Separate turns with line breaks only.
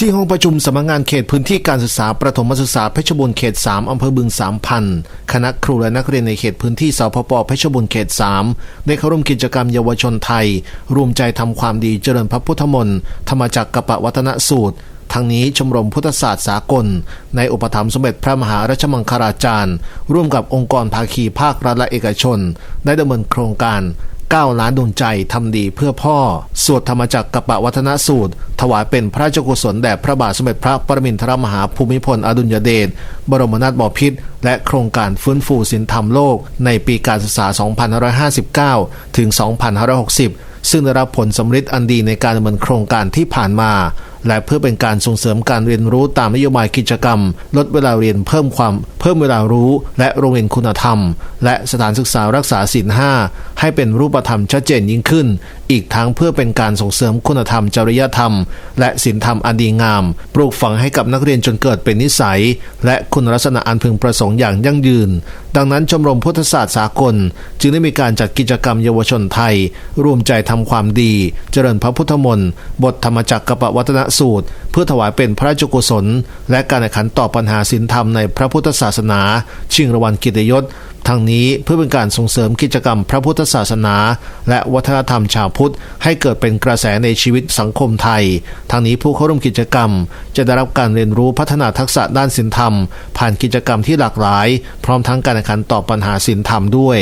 ที่ห้องประชุมสำนักงานเขตพื้นที่การศึกษาประถมศึกษาเพชรบูรณ์เขต 3 อำเภอบึงสามพันคณะครูและนักเรียนในเขตพื้นที่สพปเพชรบูรณ์เขต 3 ได้เข้าร่วมกิจกรรมเยาวชนไทย รวมใจทำความดีเจริญพระพุทธมนต์ธรรมจักรกะปะวัฒนสูตรทั้งนี้ชมรมพุทธศาสตร์สากล ในอุปถัมภ์สมเด็จพระมหาราชมังคลาจารย์ ร่วมกับองค์กรภาคีภาครัฐและเอกชน ได้ดำเนินโครงการ 9 ล้านดวงใจทำดีเพื่อพ่อ สวดธรรมจักรกะปะวัฒนสูตร ถวายเป็นพระราชกุศลแด่พระบาทสมเด็จพระปรมินทรมหาภูมิพลอดุลยเดชบรมนาถบพิตรและโครงการฟื้นฟูสินธรรมโลก ในปีการศึกษา 2559 ถึง 2560 ซึ่งได้รับผลสำฤทธิ์อันดีในการดำเนินโครงการที่ผ่านมา และเพื่อเป็นการส่งเสริมการเรียนรู้ตามนโยบายกิจกรรม ลดเวลาเรียนเพิ่มความ เพิ่มเวลารู้และโรงเรียนคุณธรรม และสถานศึกษารักษาศีลห้าให้เป็นรูปธรรมชัดเจนยิ่งขึ้น อีกทั้งเพื่อเป็นการส่งเสริมคุณธรรมจริยธรรม และศีลธรรมอันดีงาม ปลูกฝังให้กับนักเรียนจนเกิดเป็นนิสัย และคุณลักษณะอันพึงประสงค์อย่างยั่งยืน ดังนั้นชมรมพุทธศาสตร์สากล จึงได้มีการจัดกิจกรรมเยาวชนไทย ร่วมใจทำความดี เจริญพระพุทธมนต์บทธรรมจักรกะปวัฒนสูตร เพื่อถวายเป็นพระราชกุศล และการแข่งขันต่อปัญหาศีลธรรมในพระพุทธศาสสนา ชิงรางวัลกิตยศทั้งนี้เพื่อเป็นการส่งเสริมกิจกรรมพระพุทธศาสนา และวัฒนธรรมชาวพุทธ ให้เกิดเป็นกระแสในชีวิตสังคมไทย ทั้งนี้ผู้เข้าร่วมกิจกรรม จะได้รับการเรียนรู้พัฒนาทักษะด้านศีลธรรม ผ่านกิจกรรมที่หลากหลาย พร้อมทั้งการแข่งขันตอบปัญหาศีลธรรมด้วย